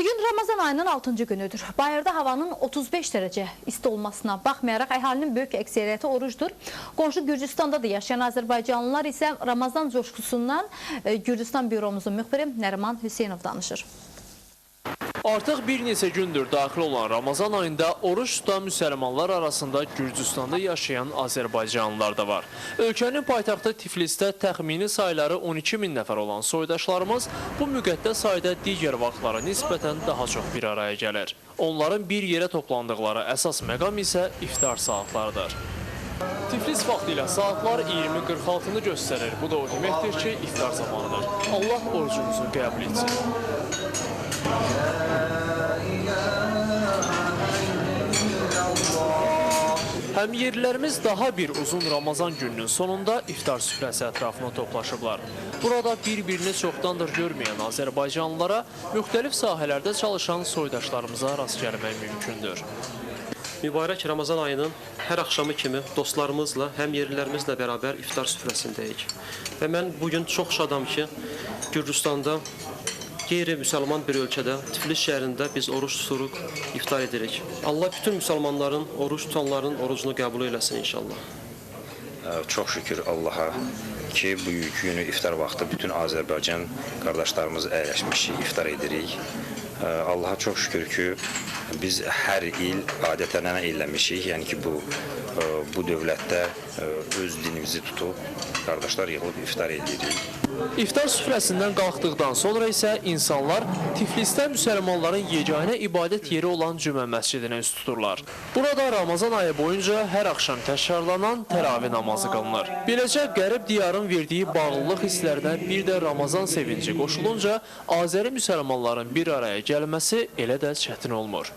Bugün Ramazan ayının 6. günüdür. Bayırda havanın 35 derece isti olmasına baxmayaraq əhalinin böyük əksəriyyəti orucdur. Qonşu Gürcüstanda da yaşayan Azərbaycanlılar isə Ramazan coşkusundan e, Gürcüstan büromuzun müxbiri Nəriman Hüseynov danışır. Artıq bir neçə gündür daxil olan Ramazan ayında oruç tutan müsəlmanlar arasında Gürcüstanda yaşayan Azərbaycanlılar da var. Ölkənin paytaxtı Tiflisdə təxmini sayları 12 min nəfər olan soydaşlarımız bu müqəddəs ayda digər vaxtlara nisbətən daha çox bir araya gəlir. Onların bir yerə toplandıqları əsas məqam isə iftar saatlarıdır. Tiflis vaxtı saatlar 20.46-nı göstərir. Bu da o deməkdir ki, iftar zamanıdır. Allah orucumuzu qəbul etsin. Həmyerlilərimiz daha bir uzun Ramazan gününün sonunda iftar süfrəsi ətrafına toplaşıblar. Burada bir-birini çoxdandır görməyən Azərbaycanlılara müxtəlif sahələrdə çalışan soydaşlarımıza rast gəlmək mümkündür. Mübarək Ramazan ayının hər axşamı kimi dostlarımızla, həm yerlilərimizlə bərabər iftar süfrəsindəyik. Və mən bu gün çox şadam ki, Gürcüstanda qeyri-müsəlman bir ölkədə, Tiflis şəhərində biz oruç tuturuq, iftar edirik. Allah bütün müsəlmanların, oruç tutanların orucunu qəbul eləsin inşallah. Çox şükür Allaha ki, bu günü iftar vaxtı bütün Azərbaycan qardaşlarımız əyləşmişik, iftar edirik. Allaha çox şükür ki, biz hər il adətənənə eləmişik. Yəni ki, bu bu dövlətdə öz dinimizi tutub qardaşlar yığılıb iftar edirik. İftar süfrəsindən qalxdıqdan sonra isə insanlar Tiflisdə müsəlmanların yeganə ibadət yeri olan Cümə məscidinə üst tuturlar. Burada Ramazan ayı boyunca hər axşam təkrarlanan təravih namazı qılınır. Beləcə qərib diyarın verdiyi bağlılıq hisslərinə bir də Ramazan sevinci qoşulunca Azəri müsəlmanların bir araya gəlməsi elə də çətin olmur.